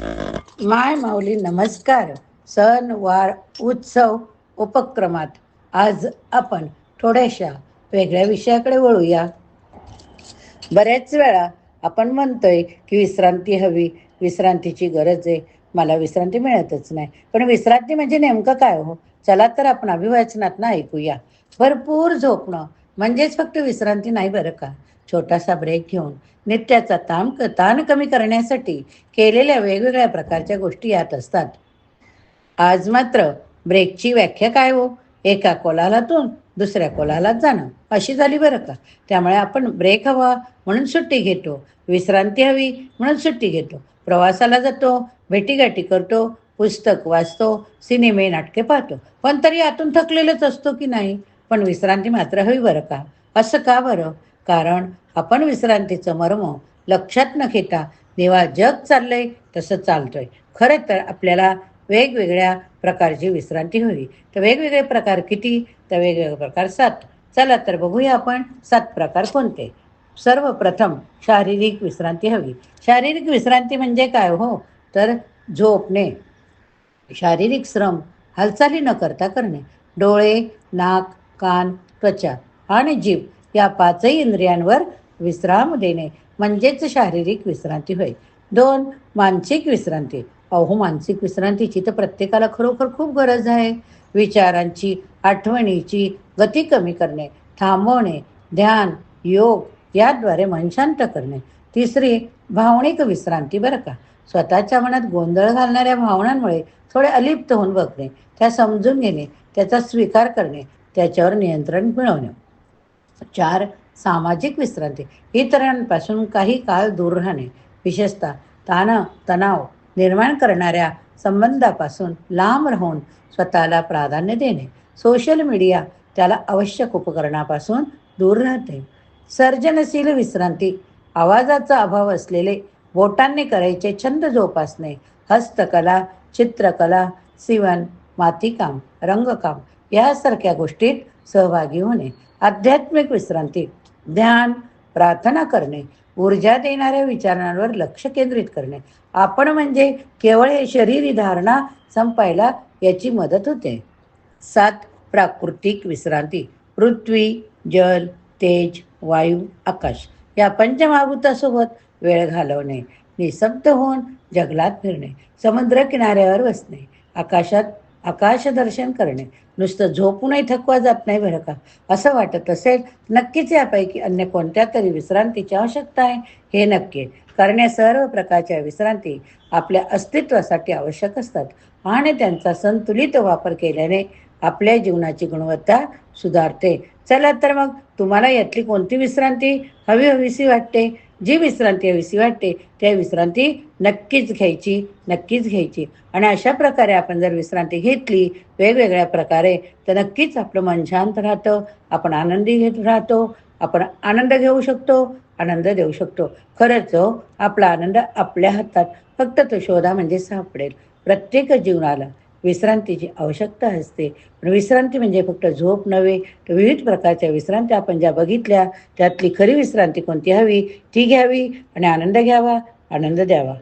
माय माऊली नमस्कार. सण वार उत्सव उपक्रमात आज आपण थोड्याशा वेगळ्या विषयाकडे वळूया. बऱ्याच वेळा आपण म्हणतोय की विश्रांती हवी विश्रांतीची गरज आहे. मला विश्रांती मिळतच नाही. पण विश्रांती म्हणजे नेमकं काय हो? चला तर आपण अभिवाचनात ना ऐकूया. भरपूर झोपणं म्हणजेच फक्त विश्रांती नाही बरं का? छोटासा ब्रेक घेऊन नित्याचा ताण ताण कमी करण्यासाठी केलेल्या वेगवेगळ्या प्रकारच्या गोष्टी यात असतात. आज मात्र ब्रेकची व्याख्या काय हो? एका कोलालातून दुसऱ्या कोलालात जाणं. अशी झाली बरं का? त्यामुळे आपण ब्रेक हवा म्हणून सुट्टी घेतो. विश्रांती हवी म्हणून सुट्टी घेतो. प्रवासाला जातो भेटीगाठी करतो पुस्तक वाचतो सिनेमे नाटके पाहतो. पण तरी आतून थकलेलंच असतो की नाही? पण विश्रांती मात्र हवी बरं का? असं का बरं? कारण आपण विश्रांतीचं मर्म लक्षात न घेता देवा जग चाललंय तसं चालतोय. खरं तर आपल्याला वेगवेगळ्या प्रकारची विश्रांती हवी. तर वेगवेगळे प्रकार किती? तर वेगवेगळे प्रकार सात. चला तर बघूया आपण सात प्रकार कोणते? सर्वप्रथम शारीरिक विश्रांती हवी. शारीरिक विश्रांती म्हणजे काय हो? तर झोपणे शारीरिक श्रम हालचाली न करता करणे. डोळे नाक कान त्वचा आणि जीभ या पाचही इंद्रियांवर विश्राम देणे म्हणजेच शारीरिक विश्रांती होय. दोन मानसिक विश्रांती. अहो मानसिक विश्रांतीची तर प्रत्येकाला खरोखर खूप गरज आहे. विचारांची आठवणीची गती कमी करणे थांबवणे ध्यान योग याद्वारे मन शांत करणे. तिसरी भावनिक विश्रांती बरं का. स्वतःच्या मनात गोंधळ घालणाऱ्या भावनांमुळे थोडे अलिप्त होऊन बघणे त्या समजून घेणे त्याचा स्वीकार करणे त्याच्यावर नियंत्रण मिळवणे. चार सामाजिक विश्रांती. इतरांपासून काही काळ दूर राहणे. विशेषतः ताण तणाव निर्माण करणाऱ्या संबंधापासून लांब राहून स्वतःला प्राधान्य देणे. सोशल मीडिया त्याला आवश्यक उपकरणापासून दूर राहते. सर्जनशील विश्रांती. आवाजाचा अभाव असलेले बोटांनी करायचे छंद जोपासणे. हस्तकला चित्रकला सिवन मातीकाम रंगकाम यासारख्या गोष्टीत सहभागी होणे आध्यात्मिक विश्रांती ध्यान प्रार्थना करणे ऊर्जा देणाऱ्या विचारांवर लक्ष केंद्रित करणे आपण म्हणजे केवळ हे शरीरी धारणा संपायला याची मदत होते. सात प्राकृतिक विश्रांती पृथ्वी जल तेज वायू आकाश या पंचमहाभूतासोबत वेळ घालवणे निशब्द होऊन जंगलात फिरणे समुद्र किनाऱ्यावर बसणे आकाशात आकाश दर्शन करणे. नुसतं झोपूनही थकवा जात नाही बरं का? असं वाटत असेल नक्कीच यापैकी अन्य कोणत्या तरी विश्रांतीची आवश्यकता आहे? हे नक्की. कारण या सर्व प्रकारच्या विश्रांती आपल्या अस्तित्वासाठी आवश्यक असतात आणि त्यांचा संतुलित वापर केल्याने आपल्या जीवनाची गुणवत्ता सुधारते. चला तर मग तुम्हाला यातली कोणती विश्रांती हवी हवीशी वाटते? जी विश्रांती हवीशी वाटते त्या विश्रांती नक्कीच घ्यायची नक्कीच घ्यायची. आणि अशा प्रकारे आपण जर विश्रांती घेतली वेगवेगळ्या प्रकारे तर नक्कीच आपलं मन शांत राहतं आपण आनंदी घेत राहतो आपण आनंद घेऊ शकतो आनंद देऊ शकतो. खरंच हो, आपला आनंद आपल्या हातात फक्त तो शोधा म्हणजे सापडेल. प्रत्येक जीवनाला विश्रांतीची आवश्यकता असते. पण विश्रांती म्हणजे फक्त झोप नव्हे तर विविध प्रकारच्या विश्रांती आपण ज्या बघितल्या त्यातली खरी विश्रांती कोणती हवी? ती घ्यावी आणि आनंद घ्यावा आनंद द्यावा.